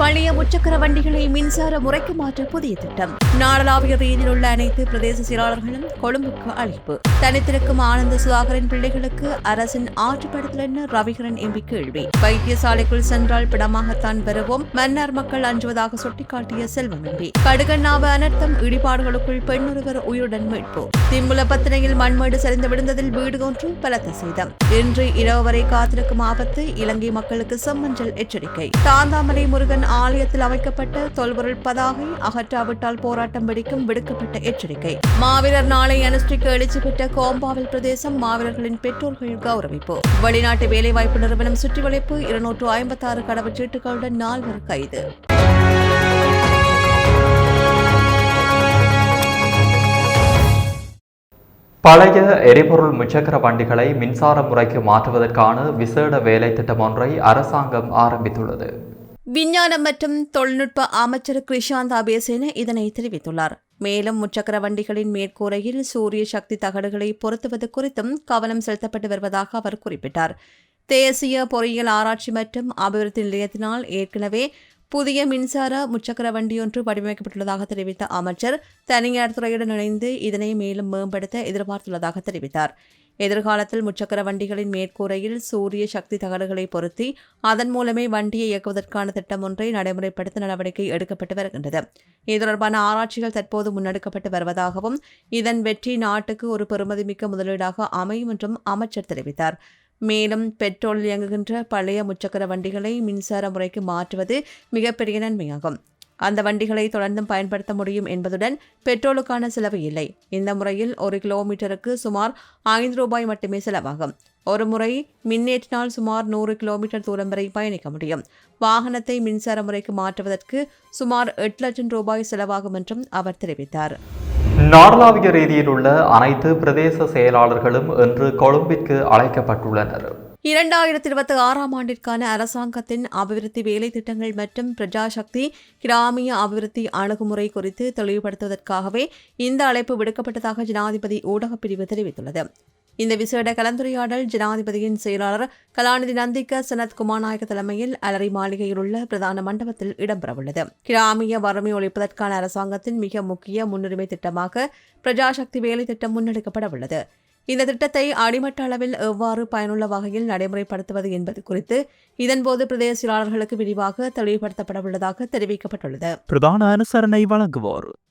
பழைய முச்சக்கர வண்டிகளை மின்சார முறைக்கு மாற்ற புதிய திட்டம். நாடளாவிய ரீதியில் உள்ள அனைத்து பிரதேச செயலாளர்களும் கொழும்புக்கு அழைப்பு. தனித்திருக்கும் ஆனந்த சுதாகரின் பிள்ளைகளுக்கு அரசின் ஆற்றுப்படுத்தல் என ரவிகரன் எம்பி கேள்வி. வைத்தியசாலைக்குள் சென்றால் பிடமாகத்தான் பெறுவோம். மன்னார் மக்கள் அஞ்சுவதாக சுட்டிக்காட்டிய செல்வம் எம்பி. கடுகண்ணாவ அனர்த்தம் இடிபாடுகளுக்குள் பெண்ணொருவர் உயிருடன் மீட்பு. திம்புலப்பத்தினையில் மண்மேடு சரிந்து விழுந்ததில் வீடு ஒன்று பலத்த சேதம். இன்று இரவு வரை காத்திருக்கும் ஆபத்து இலங்கை மக்களுக்கு செம்மஞ்சள் எச்சரிக்கை. தாந்தாமலை முருகன் ஆலயத்தில் அமைக்கப்பட்ட தொல்பொருள் பதாகை அகற்றாவிட்டால் போராட்டம் வெடிக்கும் விடுக்கப்பட்ட எச்சரிக்கை. மாவீரர் நாளை அனுஷ்டிக்க எழுச்சி பெற்ற கோம்பாவில் பிரதேசம் மாவீரர்களின் பெற்றோர்கள் கௌரவிப்பு. வெளிநாட்டு வேலைவாய்ப்பு நிறுவனம் சுற்றிவளைப்பு இருநூற்று ஐம்பத்தாறு கடவுச்சீட்டுகளுடன் நால்வர் கைது. பழைய எரிபொருள் முச்சக்கர வண்டிகளை மின்சார முறைக்கு மாற்றுவதற்கான விசேட வேலை திட்டம் ஒன்றை அரசாங்கம் ஆரம்பித்துள்ளது. விஞ்ஞானம் மற்றும் தொழில்நுட்ப அமைச்சர் கிருஷாந்த் அபேசேன இதனை தெரிவித்துள்ளார். மேலும் முச்சக்கர வண்டிகளின் மேற்கூரையில் சூரிய சக்தி தகடுகளை பொருத்துவது குறித்தும் கவனம் செலுத்தப்பட்டு வருவதாக அவர் குறிப்பிட்டார். தேசிய பொறியியல் ஆராய்ச்சி மற்றும் அபிவிருத்தி நிலையத்தினால் ஏற்கனவே புதிய மின்சார முச்சக்கர வண்டியொன்று வடிவமைக்கப்பட்டுள்ளதாக தெரிவித்த அமைச்சர் தனியார் துறையுடன் இணைந்து இதனை மேலும் மேம்படுத்த எதிர்பார்த்துள்ளதாக தெரிவித்தார். எதிர்காலத்தில் முச்சக்கர வண்டிகளின் மேற்கூரையில் சூரிய சக்தி தகடுகளை பொருத்தி அதன் மூலமே வண்டியை இயக்குவதற்கான திட்டம் ஒன்றை நடைமுறைப்படுத்த நடவடிக்கை எடுக்கப்பட்டு வருகின்றது. இது தொடர்பான ஆராய்ச்சிகள் தற்போது முன்னெடுக்கப்பட்டு வருவதாகவும் இதன் வெற்றி நாட்டுக்கு ஒரு பெருமதிமிக்க முதலீடாக அமையும் என்றும் அமைச்சர் தெரிவித்தார். மேலும் பெட்ரோல் இயங்குகின்ற பழைய முச்சக்கர வண்டிகளை மின்சார முறைக்கு மாற்றுவது மிகப்பெரிய நன்மையாகும். அந்த வண்டிகளை தொடர்ந்தும் பயன்படுத்த முடியும் என்பதுடன் பெட்ரோலுக்கான செலவு இல்லை. இந்த முறையில் ஒரு கிலோமீட்டருக்கு சுமார் ஐந்து ரூபாய் மட்டுமே செலவாகும். ஒரு முறை மின்னேற்றினால் சுமார் நூறு கிலோமீட்டர் தூரம் வரை பயணிக்க முடியும். வாகனத்தை மின்சார முறைக்கு மாற்றுவதற்கு சுமார் எட்டு லட்சம் ரூபாய் செலவாகும் என்றும் அவர் தெரிவித்தார். நாடளாவிய ரீதியில் உள்ள அனைத்து பிரதேச செயலாளர்களும் இன்று கொழும்பிற்கு அழைக்கப்பட்டுள்ளனர். இரண்டாயிரத்தி இருபத்தி ஆறாம் ஆண்டிற்கான அரசாங்கத்தின் அபிவிருத்தி வேலை திட்டங்கள் மற்றும் பிரஜாசக்தி கிராமிய அபிவிருத்தி அணுகுமுறை குறித்து தெளிவுபடுத்துவதற்காகவே இந்த அழைப்பு விடுக்கப்பட்டதாக ஜனாதிபதி ஊடகப் பிரிவு தெரிவித்துள்ளது. இந்த விசேட கலந்துரையாடல் ஜனாதிபதியின் செயலாளர் கலாநிதி நந்திக சனத் குமாநாயக்க தலைமையில் அலரி மாளிகையில் உள்ள பிரதான மண்டபத்தில் இடம்பெறவுள்ளது. கிராமிய வறுமை ஒழிப்பதற்கான அரசாங்கத்தின் மிக முக்கிய முன்னுரிமை திட்டமாக பிரஜாசக்தி வேலை திட்டம் முன்னெடுக்கப்படவுள்ளது. இந்த திட்டத்தை அடிமட்ட அளவில் எவ்வாறு பயனுள்ள வகையில் நடைமுறைப்படுத்துவது என்பது குறித்து இதன்போது பிரதேச செயலாளர்களுக்கு விரிவாக தெளிவுபடுத்தப்பட உள்ளதாக தெரிவிக்கப்பட்டுள்ளது. பிரதான அனுசரணை வழங்குவோர்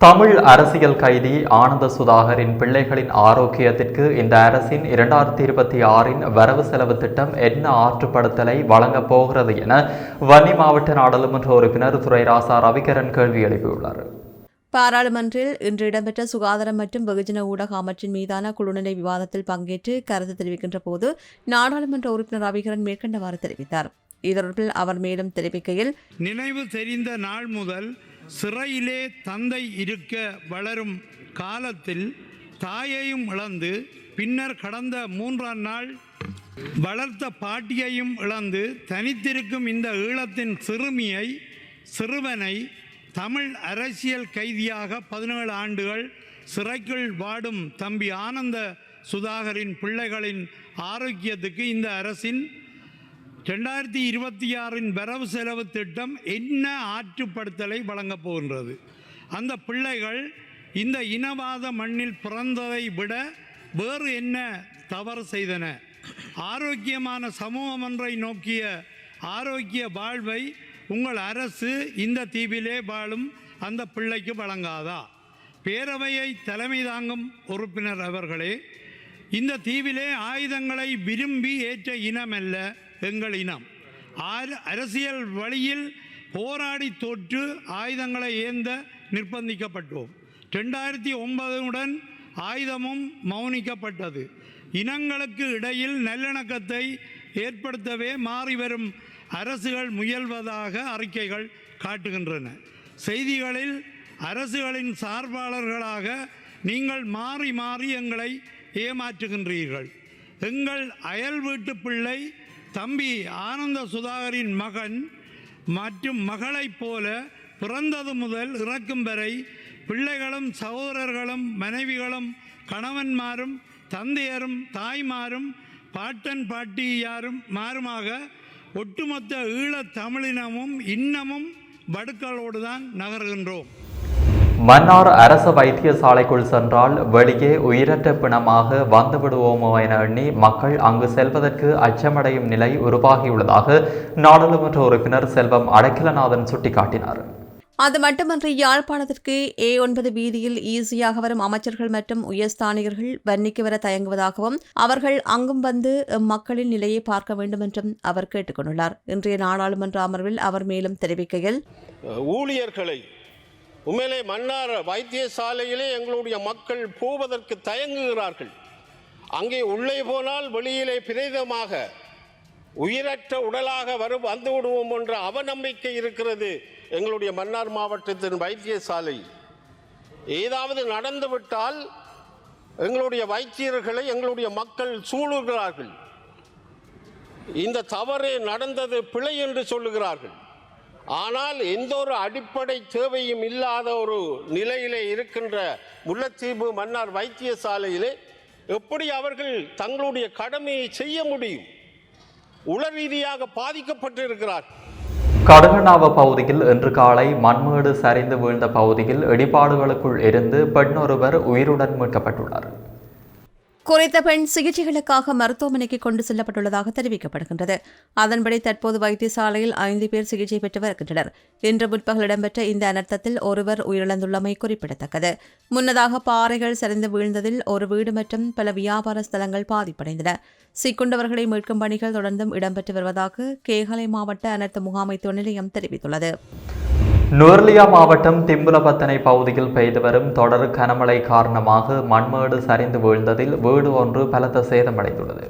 தமிழ் அரசியல் கைதி ஆனந்த சுதாகரின் பிள்ளைகளின் ஆரோக்கியத்திற்கு இந்த அரசின் இரண்டாயிரத்தி இருபத்தி ஆறின் வரவு செலவு திட்டம் என்ன ஆற்றுப்படுத்தலை வழங்கப் போகிறது என வன்னி மாவட்ட நாடாளுமன்ற உறுப்பினர் துரைராசா ரவிகரன் கேள்வி எழுப்பியுள்ளார். பாராளுமன்றில் இன்று இடம்பெற்ற சுகாதாரம் மற்றும் வெகுஜன ஊடக அமைச்சின் மீதான குழுநிலை விவாதத்தில் பங்கேற்று கருத்து தெரிவிக்கின்ற போது நாடாளுமன்ற உறுப்பினர் ரவிகரன் மேற்கண்டவாறு தெரிவித்தார். இது தொடர்பில் அவர் மேலும் தெரிவிக்கையில் நினைவு தெரிந்த நாள் முதல் சிறையிலே தந்தை இருக்க வளரும் காலத்தில் தாயையும் இழந்து பின்னர் கடந்த மூன்றாம் நாள் வளர்த்த பாட்டியையும் இழந்து தனித்திருக்கும் இந்த ஈழத்தின் சிறுமியை சிறுவனை தமிழ் அரசியல் கைதியாக பதினேழு ஆண்டுகள் சிறைக்குள் வாடும் தம்பி ஆனந்த சுதாகரின் பிள்ளைகளின் ஆரோக்கியத்துக்கு இந்த அரசின் ரெண்டாயிரத்தி இருபத்தி ஆறின் வரவு செலவு திட்டம் என்ன ஆற்றுப்படுத்தலை வழங்கப் போகின்றது? அந்த பிள்ளைகள் இந்த இனவாத மண்ணில் பிறந்ததை விட வேறு என்ன தவறு செய்தன? ஆரோக்கியமான சமூகம் ஒன்றை நோக்கிய ஆரோக்கிய வாழ்வை உங்கள் அரசு இந்த தீவிலே வாழும் அந்த பிள்ளைக்கு வழங்காதா? பேரவையை தலைமை தாங்கும் உறுப்பினர் அவர்களே இந்த தீவிலே ஆயுதங்களை விரும்பி ஏற்ற இனமல்ல. எங்கள் இனம். அரசியல் வழியில் போராடி தோற்று ஆயுதங்களை ஏந்த நிர்பந்திக்கப்பட்டோம். ரெண்டாயிரத்தி ஒன்பதுடன் ஆயுதமும் மௌனிக்கப்பட்டது. இனங்களுக்கு இடையில் நல்லிணக்கத்தை ஏற்படுத்தவே மாறி வரும் அரசுகள் முயல்வதாக அறிக்கைகள் காட்டுகின்றன. செய்திகளில் அரசுகளின் சார்பாளர்களாக நீங்கள் மாறி மாறி எங்களை ஏமாற்றுகின்றீர்கள். எங்கள் அயல் வீட்டு பிள்ளை தம்பி ஆனந்த சுதாகரின் மகன் மற்றும் மகளைப் போல பிறந்தது முதல் இறக்கும் வரை பிள்ளைகளும் சகோதரர்களும் மனைவிகளும் கணவன்மாரும் தந்தையரும் தாய்மாரும் பாட்டன் பாட்டியாரும் மாறுமாக ஒட்டுமொத்த ஈழத் தமிழினமும் இன்னமும் வடுக்களோடு தான் நகர்கின்றோம். மன்னார் அரசு வைத்தியசாலைக்குள் சென்றால் வெளியே உயிரற்ற பிணமாக வந்துவிடுவோமோ என எண்ணி மக்கள் அங்கு செல்வதற்கு அச்சமடையும் நிலை உருவாகியுள்ளதாக நாடாளுமன்ற உறுப்பினர் செல்வம் அடக்கிலநாதன் சுட்டிக்காட்டினார். அது மட்டுமன்றி யாழ்ப்பாணத்திற்கு ஏ ஒன்பது வீதியில் ஈஸியாக வரும் அமைச்சர்கள் மற்றும் உயர்ஸ்தானிகர்கள் வன்னிக்கு வர தயங்குவதாகவும் அவர்கள் அங்கும் வந்து மக்களின் நிலையை பார்க்க வேண்டும் என்றும் அவர் கேட்டுக்கொண்டுள்ளார். இன்றைய நாடாளுமன்ற அமர்வில் அவர் மேலும் தெரிவிக்கையில் ஊழியர்களை உண்மையிலே மன்னார் வைத்தியசாலையிலே எங்களுடைய மக்கள் போவதற்கு தயங்குகிறார்கள். அங்கே உள்ளே போனால் வெளியிலே பிரேதமாக உயிரற்ற உடலாக வரும் வந்து விடுவோம் என்ற அவநம்பிக்கை இருக்கிறது எங்களுடைய மன்னார் மாவட்டத்தின் வைத்தியசாலை. ஏதாவது நடந்துவிட்டால் எங்களுடைய வைத்தியர்களை எங்களுடைய மக்கள் சூழுகிறார்கள். இந்த தவறு நடந்தது பிழை என்று சொல்லுகிறார்கள். ஆனால் எந்த ஒரு அடிப்படை தேவையும் இல்லாத ஒரு நிலையிலே இருக்கின்ற முல்லைத்தீவு மன்னார் வைத்தியசாலையிலே எப்படி அவர்கள் தங்களுடைய கடமையை செய்ய முடியும்? உள ரீதியாக பாதிக்கப்பட்டிருக்கிறார். கடுகனாவ பகுதியில் இன்று காலை மண்மேடு சரிந்து வீழ்ந்த பகுதியில் இடிபாடுகளுக்குள் இருந்து பெண்ணொருவர் உயிருடன் மீட்கப்பட்டுள்ளார். குறித்த பெண் சிகிச்சைகளுக்காக மருத்துவமனைக்கு கொண்டு செல்லப்பட்டுள்ளதாக தெரிவிக்கப்படுகின்றது. அதன்படி தற்போது வைத்தியசாலையில் ஐந்து பேர் சிகிச்சை பெற்று வருகின்றனர். இன்று முற்பகல் இடம்பெற்ற இந்த அனர்த்தத்தில் ஒருவர் உயிரிழந்துள்ளமை குறிப்பிடத்தக்கது. முன்னதாக பாறைகள் சரிந்து வீழ்ந்ததில் ஒரு வீடு மற்றும் பல வியாபார ஸ்தலங்கள் பாதிப்படைந்தன. சிக்குண்டவர்களை மீட்கும் பணிகள் தொடர்ந்தும் இடம்பெற்று வருவதாக கேகலை மாவட்ட அனர்த்த முகாமைத்துவ நிலையம் தெரிவித்துள்ளது. நுவர்லியா மாவட்டம் திம்புலபத்தனை பகுதியில் பெய்து வரும் தொடர் கனமழை காரணமாக மண்மேடு சரிந்து வீழ்ந்ததில் வீடு ஒன்று பலத்த சேதமடைந்துள்ளது.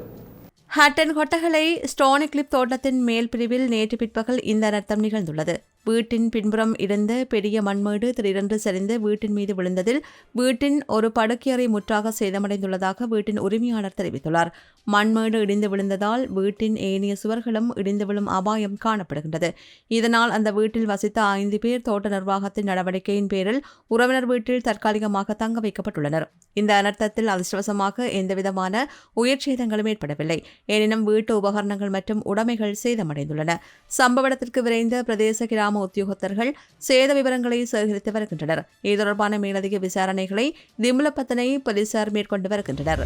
ஹட்டன் கொட்டகலை ஸ்டோனிக்லிப் தோட்டத்தின் மேல் பிரிவில் நேற்று பிற்பகல் இந்த ரத்தம் நிகழ்ந்துள்ளது. வீட்டின் பின்புறம் இருந்த பெரிய மண்மேடு திடீரென்று சரிந்து வீட்டின் மீது விழுந்ததில் வீட்டின் ஒரு படுக்கையறை முற்றாக சேதமடைந்துள்ளதாக வீட்டின் உரிமையாளர் தெரிவித்துள்ளார். மண்மேடு இடிந்து விழுந்ததால் வீட்டின் ஏனைய சுவர்களும் இடிந்து விழும் அபாயம் காணப்படுகின்றது. இதனால் அந்த வீட்டில் வசித்த ஐந்து பேர் தோட்ட நிர்வாகத்தின் நடவடிக்கையின் பேரில் உறவினர் வீட்டில் தற்காலிகமாக தங்க வைக்கப்பட்டுள்ளனர். இந்த அனர்த்தத்தில் அதிர்ஷ்டவசமாக எந்தவிதமான உயிர் சேதங்களும் ஏற்படவில்லை. எனினும் வீட்டு உபகரணங்கள் மற்றும் உடைமைகள் சேதமடைந்துள்ளன. சம்பவ இடத்திற்கு விரைந்த பிரதேச கிராம உத்தியோகத்தர்கள் சேத விவரங்களை சேகரித்து வருகின்றனர். இது தொடர்பான மேலதிக விசாரணைகளை திமுலப்பத்தனை போலீசார் மேற்கொண்டு வருகின்றனர்.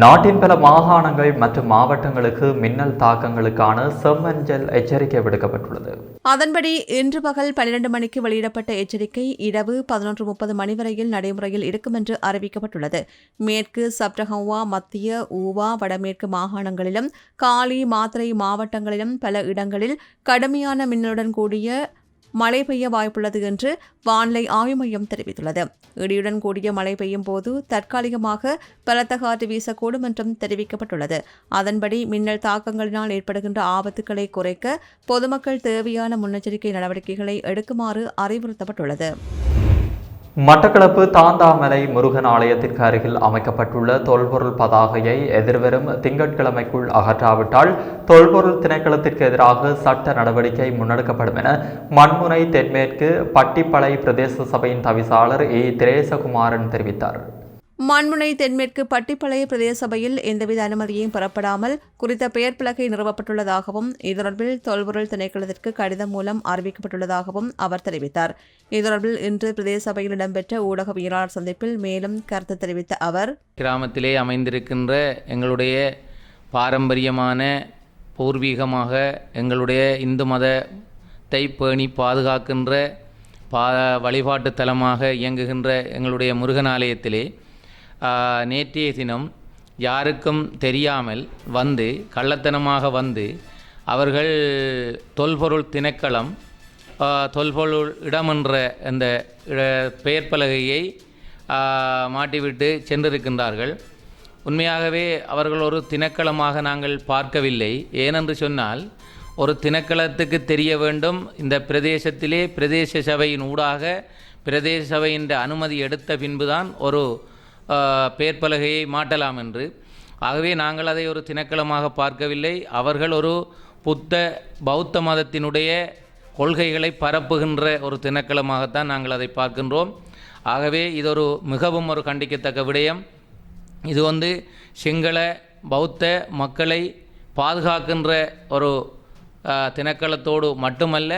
நாட்டின் பல மாகாணங்கள் மற்றும் மாவட்டங்களுக்கு மின்னல் தாக்கங்களுக்கான செம்மஞ்சள் எச்சரிக்கை விடுக்கப்பட்டுள்ளது. அதன்படி இன்று பகல் பன்னிரண்டு மணிக்கு வெளியிடப்பட்ட எச்சரிக்கை இரவு பதினொன்று முப்பது மணி வரையில் நடைமுறையில் இருக்கும் என்று அறிவிக்கப்பட்டுள்ளது. மேற்கு சப்ரஹவா மத்திய ஊவா வடமேற்கு மாகாணங்களிலும் காலி மாத்திரை மாவட்டங்களிலும் பல இடங்களில் கடுமையான மின்னலுடன் கூடிய மழை பெய்ய வாய்ப்புள்ளது என்று வானிலை ஆய்வு மையம் தெரிவித்துள்ளது. இடியுடன் கூடிய மழை பெய்யும் போது தற்காலிகமாக பலத்த காற்று வீசக்கூடும் என்றும் தெரிவிக்கப்பட்டுள்ளது. அதன்படி மின்னல் தாக்கங்களினால் ஏற்படுகின்ற ஆபத்துக்களை குறைக்க பொதுமக்கள் தேவையான முன்னெச்சரிக்கை நடவடிக்கைகளை எடுக்குமாறு அறிவுறுத்தப்பட்டுள்ளது. மட்டக்களப்பு தாந்தாமலை முருகன் ஆலயத்திற்கு அருகில் அமைக்கப்பட்டுள்ள தொல்பொருள் பதாகையை எதிர்வரும் திங்கட்கிழமைக்குள் அகற்றாவிட்டால் தொல்பொருள் திணைக்களத்திற்கு எதிராக சட்ட நடவடிக்கை முன்னெடுக்கப்படும் என மண்முனை தென்மேற்கு பட்டிப்பளை பிரதேச சபையின் தவிசாளர் ஏ திரேசகுமாரன் தெரிவித்தார். மண்முனை தென்மேற்கு பட்டிப்பளைய பிரதேச சபையில் எந்தவித அனுமதியும் பெறப்படாமல் குறித்த பெயர் பலகை நிறுவப்பட்டுள்ளதாகவும் இது தொடர்பில் தொல்பொருள் திணைக்களத்திற்கு கடிதம் மூலம் அறிவிக்கப்பட்டுள்ளதாகவும் அவர் தெரிவித்தார். இது தொடர்பில் இன்று பிரதேச சபையில் இடம்பெற்ற ஊடகவியலாளர் சந்திப்பில் மேலும் கருத்து தெரிவித்த அவர் கிராமத்திலே அமைந்திருக்கின்ற எங்களுடைய பாரம்பரியமான பூர்வீகமாக எங்களுடைய இந்து மதத்தை பேணி பாதுகாக்கின்ற பா வழிபாட்டு தலமாக இயங்குகின்ற எங்களுடைய முருகன் ஆலயத்திலே நேற்றைய தினம் யாருக்கும் தெரியாமல் வந்து கள்ளத்தனமாக வந்து அவர்கள் தொல்பொருள் திணைக்களம் தொல்பொருள் இடம் என்ற அந்த பெயர் பலகையை மாட்டிவிட்டு சென்றிருக்கின்றார்கள். உண்மையாகவே அவர்கள் ஒரு திணைக்களமாக நாங்கள் பார்க்கவில்லை. ஏனென்று சொன்னால் ஒரு திணைக்களத்துக்கு தெரிய வேண்டும். இந்த பிரதேசத்திலே பிரதேச சபையின் ஊடாக பிரதேச சபையின் அனுமதி எடுத்த பின்புதான் ஒரு ஆ, பேர்ப்பலகையை மாட்டலாம் என்று. ஆகவே நாங்கள் அதை ஒரு திணைக்களமாக பார்க்கவில்லை. அவர்கள் ஒரு புத்த பௌத்த மதத்தினுடைய கொள்கைகளை பரப்புகின்ற ஒரு திணைக்களமாகத்தான் நாங்கள் அதை பார்க்கின்றோம். ஆகவே இது ஒரு மிகவும் ஒரு கண்டிக்கத்தக்க விடயம். இது வந்து சிங்கள பௌத்த மக்களை பாதுகாக்கின்ற ஒரு அஹ், திணைக்களத்தோடு மட்டுமல்ல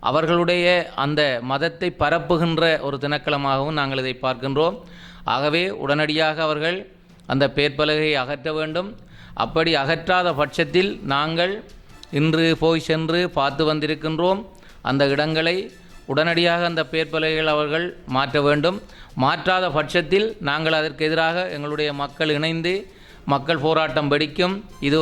அவர்களுடைய அந்த மதத்தை பரப்புகின்ற ஒரு திணைக்களமாகவும் நாங்கள் இதை பார்க்கின்றோம். ஆகவே உடனடியாக அவர்கள் அந்த பேர்பலகையை அகற்ற வேண்டும். அப்படி அகற்றாத பட்சத்தில் நாங்கள் இன்று போய் சென்று பார்த்து வந்திருக்கின்றோம். அந்த இடங்களை உடனடியாக அந்த பேர்பலகைகள் அவர்கள் மாற்ற வேண்டும். மாற்றாத பட்சத்தில் நாங்கள் அதற்கு எதிராக எங்களுடைய மக்கள் இணைந்து மக்கள் போராட்டம் வெடிக்கும். இது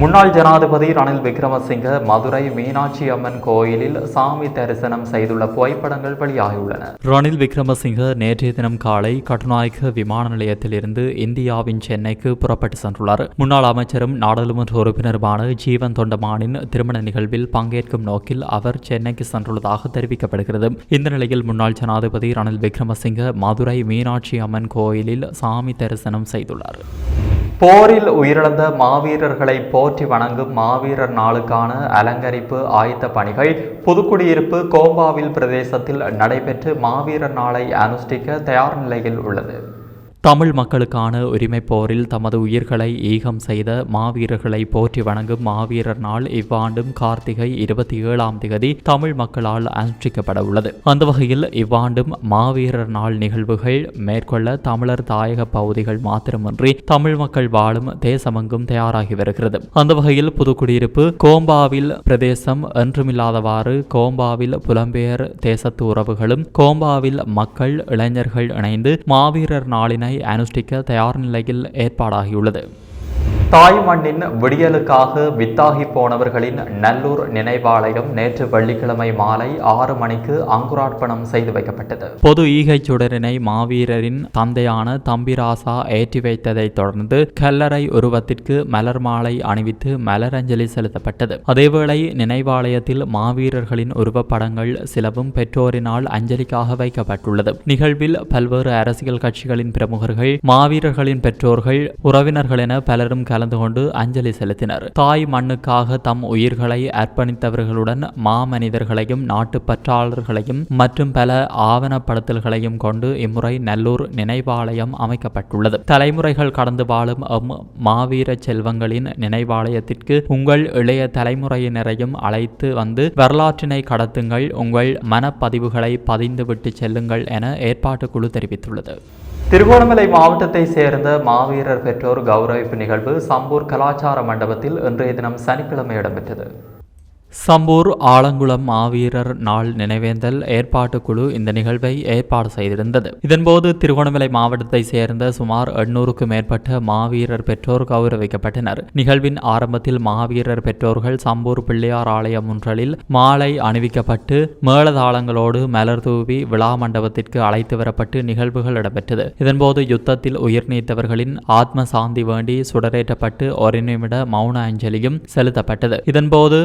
முன்னாள் ஜனாதிபதி ரணில் விக்ரமசிங்க மதுரை மீனாட்சி அம்மன் கோயிலில் சாமி தரிசனம் செய்துள்ள புகைப்படங்கள் வெளியாகியுள்ளன. ரணில் விக்ரமசிங்க நேற்றைய தினம் காலை கட்டுநாயக்க விமான நிலையத்திலிருந்து இந்தியாவின் சென்னைக்கு புறப்பட்டு சென்றுள்ளார். முன்னாள் அமைச்சரும் நாடாளுமன்ற உறுப்பினருமான ஜீவன் தொண்டமானின் திருமண நிகழ்வில் பங்கேற்கும் நோக்கில் அவர் சென்னைக்கு சென்றுள்ளதாக தெரிவிக்கப்படுகிறது. இந்த நிலையில் முன்னாள் ஜனாதிபதி ரணில் விக்ரமசிங்க மதுரை மீனாட்சி அம்மன் கோயிலில் சாமி தரிசனம் செய்துள்ளார். போரில் உயிரிழந்த மாவீரர்களை போற்றி வணங்கும் மாவீரர் நாளுக்கான அலங்கரிப்பு ஆயத்த பணிகள். புதுக்குடியிருப்பு கோம்பாவில் பிரதேசத்தில் நடைபெற்று மாவீரர் நாளை அனுஷ்டிக்க தயார் நிலையில் உள்ளது. தமிழ் மக்களுக்கான உரிமை போரில் தமது உயிர்களை ஈகம் செய்த மாவீரர்களை போற்றி வணங்கும் மாவீரர் நாள் இவ்வாண்டும் கார்த்திகை இருபத்தி ஏழாம் திகதி தமிழ் மக்களால் அனுஷ்டிக்கப்பட உள்ளது அந்த வகையில் இவ்வாண்டும் மாவீரர் நாள் நிகழ்வுகள் மேற்கொள்ள தமிழர் தாயக பகுதிகள் மாத்திரமின்றி தமிழ் மக்கள் வாழும் தேசமெங்கும் தயாராகி வருகிறது. அந்த வகையில் புதுக்குடியிருப்பு கோம்பாவில் பிரதேசம் என்றுமில்லாதவாறு கோம்பாவில் புலம்பெயர் தேசத்து உறவுகளும் கோம்பாவில் மக்கள் இளைஞர்கள் இணைந்து மாவீரர் நாளினை அனுஷ்டிக்க தயார் நிலையில் ஏற்பாடாகியுள்ளது. தாய் மண்ணின் விடியலுக்காக வித்தாகி போனவர்களின் நல்லூர் நினைவாலயம் நேற்று வெள்ளிக்கிழமை மாலை ஆறு மணிக்கு அங்குரார்ப்பணம் செய்து வைக்கப்பட்டது. பொது ஈகைச் சுடரினை மாவீரரின் தந்தையான தம்பிராசா ஏற்றி வைத்ததைத் தொடர்ந்து கல்லறை உருவத்திற்கு மலர் மாலை அணிவித்து மலரஞ்சலி செலுத்தப்பட்டது. அதேவேளை நினைவாலயத்தில் மாவீரர்களின் உருவப்படங்கள் சிலவும் பெற்றோரினால் அஞ்சலிக்காக வைக்கப்பட்டுள்ளது. நிகழ்வில் பல்வேறு அரசியல் கட்சிகளின் பிரமுகர்கள் மாவீரர்களின் பெற்றோர்கள் உறவினர்கள் என பலரும் கலந்து கொண்டு அஞ்சலி செலுத்தினர். தாய் மண்ணுக்காக தம் உயிர்களை அர்ப்பணித்தவர்களுடன் மாமனிதர்களையும் நாட்டுப்பற்றாளர்களையும் மற்றும் பல ஆவணப்படுத்தல்களையும் கொண்டு இம்முறை நல்லூர் நினைவாலயம் அமைக்கப்பட்டுள்ளது. தலைமுறைகள் கடந்து வாழும் எம் மாவீர செல்வங்களின் நினைவாலயத்திற்கு உங்கள் இளைய தலைமுறையினரையும் அழைத்து வந்து வரலாற்றினை கடத்துங்கள் உங்கள் மனப்பதிவுகளை பதிந்துவிட்டு செல்லுங்கள் என ஏற்பாட்டு குழு தெரிவித்துள்ளது. திருகோணமலை மாவட்டத்தை சேர்ந்த மாவீரர் பெற்றோர் கௌரவிப்பு நிகழ்வு சம்பூர் கலாச்சார மண்டபத்தில் இன்றைய தினம் சனிக்கிழமை இடம்பெற்றது. சம்பூர் ஆலங்குளம் மாவீரர் நாள் நினைவேந்தல் ஏற்பாட்டு குழு இந்த நிகழ்வை ஏற்பாடு செய்திருந்தது. இதன்போது திருகோணமலை மாவட்டத்தை சேர்ந்த சுமார் எண்ணூறுக்கும் மேற்பட்ட மாவீரர் பெற்றோர் கௌரவிக்கப்பட்டனர். நிகழ்வின் ஆரம்பத்தில் மாவீரர் பெற்றோர்கள் சம்பூர் பிள்ளையார் ஆலயம் ஒன்றலில் மாலை அணிவிக்கப்பட்டு மேளதாளங்களோடு மலர் தூவி விழா மண்டபத்திற்கு அழைத்து வரப்பட்டு நிகழ்வுகள் இடம்பெற்றது. இதன்போது யுத்தத்தில் உயிர் நீத்தவர்களின் ஆத்ம சாந்தி வேண்டி சுடரேற்றப்பட்டு ஒரு நிமிட மௌன அஞ்சலியும் செலுத்தப்பட்டது. இதன்போது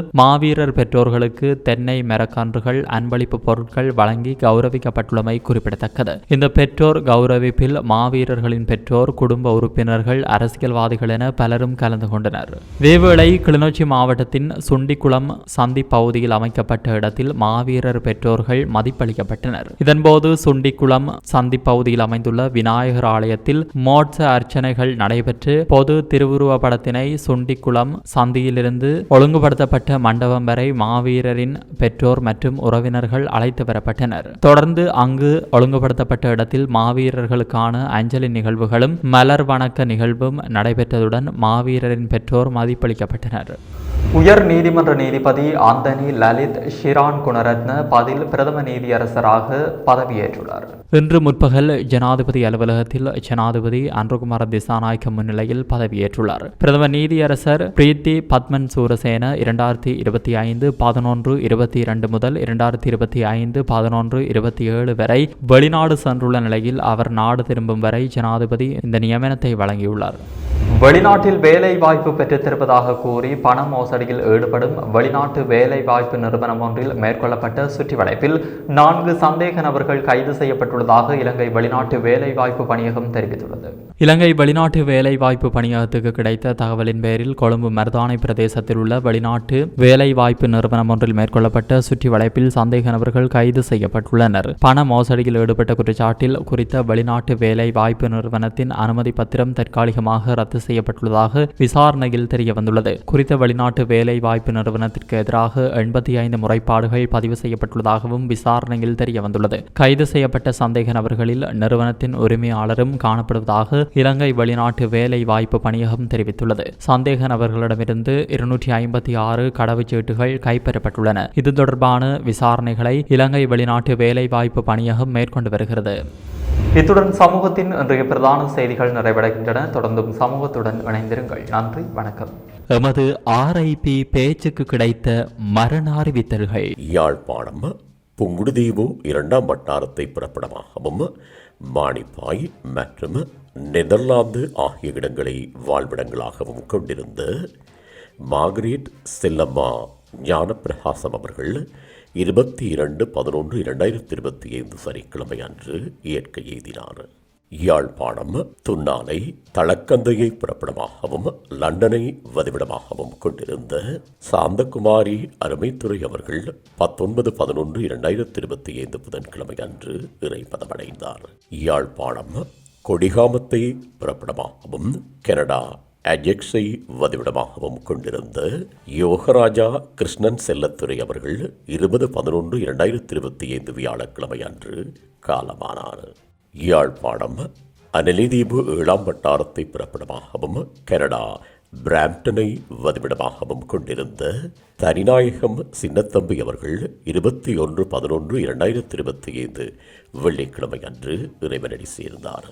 மாவீரர் பெற்றோர்களுக்கு தென்னை மரக்கான்றுகள் அன்பளிப்பு பொருட்கள் வழங்கி கௌரவிக்கப்பட்டுள்ளமை குறிப்பிடத்தக்கது. இந்த பெற்றோர் கௌரவிப்பில் மாவீரர்களின் பெற்றோர் குடும்ப உறுப்பினர்கள் அரசியல்வாதிகள் என பலரும் கலந்து கொண்டனர். வேவேளை கிளிநொச்சி மாவட்டத்தின் சுண்டிக்குளம் சந்தி பகுதியில் அமைக்கப்பட்ட இடத்தில் மாவீரர் பெற்றோர்கள் மதிப்பளிக்கப்பட்டனர். இதன்போது சுண்டிக்குளம் சந்தி பகுதியில் அமைந்துள்ள விநாயகர் ஆலயத்தில் மோட்ச அர்ச்சனைகள் நடைபெற்று பொது திருவுருவ படத்தினை சுண்டிக்குளம் சந்தியிலிருந்து ஒழுங்குபடுத்தப்பட்ட மண்டபம் வரை மாவீரரின் பெற்றோர் மற்றும் உறவினர்கள் அழைத்து வரப்பட்டனர். தொடர்ந்து அங்கு ஒழுங்குபடுத்தப்பட்ட இடத்தில் மாவீரர்களுக்கான அஞ்சலி நிகழ்வுகளும் மலர் வணக்க நிகழ்வும் நடைபெற்றதுடன் மாவீரரின் பெற்றோர் மதிப்பளிக்கப்பட்டனர். உயர் நீதிமன்ற நீதிபதி ஆந்தனி லலித் ஷிரான் குணரத்ன பதில் பிரதம நீதியரசராக பதவியேற்றுள்ளார். இன்று முற்பகல் ஜனாதிபதி அலுவலகத்தில் ஜனாதிபதி அன்றுகுமார திசாநாயக்க முன்னிலையில் பதவியேற்றுள்ளார். பிரதம நீதியரசர் பிரீத்தி பத்மன் சூரசேன இரண்டாயிரத்தி இருபத்தி ஐந்து பதினொன்று இருபத்தி இரண்டு முதல் இரண்டாயிரத்தி இருபத்தி ஐந்து பதினொன்று இருபத்தி ஏழு வரை வெளிநாடு சென்றுள்ள நிலையில் அவர் நாடு திரும்பும் வரை ஜனாதிபதி இந்த நியமனத்தை வழங்கியுள்ளார். வெளிநாட்டில் வேலை வாய்ப்பு பெற்றுத்திருப்பதாக கூறி பண மோசடியில் ஈடுபடும் வெளிநாட்டு வேலை வாய்ப்பு நிறுவனம் ஒன்றில் மேற்கொள்ளப்பட்ட சுற்றிவளைப்பில் நான்கு சந்தேக நபர்கள் கைது செய்யப்பட்டுள்ளதாக இலங்கை வெளிநாட்டு வேலை வாய்ப்பு பணியகம் தெரிவித்துள்ளது. இலங்கை வெளிநாட்டு வேலைவாய்ப்பு பணியகத்துக்கு கிடைத்த தகவலின் பேரில் கொழும்பு மருதானை பிரதேசத்தில் உள்ள வெளிநாட்டு வேலைவாய்ப்பு நிறுவனம் ஒன்றில் மேற்கொள்ளப்பட்ட சுற்றி வளைப்பில் சந்தேக நபர்கள் கைது செய்யப்பட்டுள்ளனர். பண மோசடியில் ஈடுபட்ட குற்றச்சாட்டில் குறித்த வெளிநாட்டு வேலை வாய்ப்பு நிறுவனத்தின் அனுமதி பத்திரம் தற்காலிகமாக ரத்து செய்யப்பட்டுள்ளதாக விசாரணையில் தெரியவந்துள்ளது. குறித்த வெளிநாட்டு வேலைவாய்ப்பு நிறுவனத்திற்கு எதிராக எண்பத்தி ஐந்து முறைப்பாடுகள் பதிவு செய்யப்பட்டுள்ளதாகவும் விசாரணையில் தெரியவந்துள்ளது. கைது செய்யப்பட்ட சந்தேக நபர்களில் நிறுவனத்தின் உரிமையாளரும் காணப்படுவதாக இலங்கை வெளிநாட்டு வேலை வாய்ப்பு பணியகம் தெரிவித்துள்ளது. சந்தேக நபர்களிடமிருந்து இருநூற்றி ஐம்பத்தி ஆறு கடவுச்சீட்டுகள் கைப்பற்றப்பட்டுள்ளன. இது தொடர்பான விசாரணைகளை இலங்கை வெளிநாட்டு வேலை வாய்ப்பு பணியகம் மேற்கொண்டு வருகிறது. இத்துடன் சமூகத்தின் இன்றைய பிரதான செய்திகள் நிறைவடைகின்றன. தொடர்ந்தும் சமூகத்துடன் இணைந்திருங்கள். நன்றி வணக்கம். எமது ஆர்ஐபி பேச்சுக்கு கிடைத்த மரண அறிவித்தல்கள். யாழ்ப்பாணம் புங்குடுதீவு இரண்டாம் வட்டாரத்தை பிறப்பிடமாகவும் மானிப்பாய் மற்றும் நெதர்லாந்து ஆகிய இடங்களை வாழ்விடங்களாகவும் கொண்டிருந்த மார்கரேட் செல்லம்மா ஞானப்பிரகாசம் அவர்கள் இருபத்தி இரண்டு பதினொன்று இரண்டாயிரத்தி இருபத்தி ஐந்து சனிக்கிழமை அன்று இயற்கை எய்தினார். யாழ்ப்பாணம் துன்னாலை தளக்கந்தையை புறப்படமாகவும் லண்டனை வதிவிடமாகவும் கொண்டிருந்த சாந்தகுமாரி அருமைத்துறை அவர்கள் பத்தொன்பது பதினொன்று இரண்டாயிரத்தி இருபத்தி ஐந்து புதன்கிழமை அன்று இறைப்பதமடைந்தார் யாழ்ப்பாணம் கொடிகாமத்தை பிறப்பிடமாகவும் கனடா அஜெக்ஸை வதிவிடமாகவும் கொண்டிருந்த யோகராஜா கிருஷ்ணன் செல்லத்துறை அவர்கள் இருபது பதினொன்று இரண்டாயிரத்தி இருபத்தி ஐந்து வியாழக்கிழமை அன்று காலமானார். யாழ்ப்பாணம் அனலிதீபு ஏழாம் வட்டாரத்தை பிறப்பிடமாகவும் கனடா பிராம்டனை வதிவிடமாகவும் கொண்டிருந்த தனிநாயகம் சின்னத்தம்பி அவர்கள் இருபத்தி ஒன்று பதினொன்று இரண்டாயிரத்தி இருபத்தி ஐந்து வெள்ளிக்கிழமை அன்று இறைவனடி சேர்ந்தார்.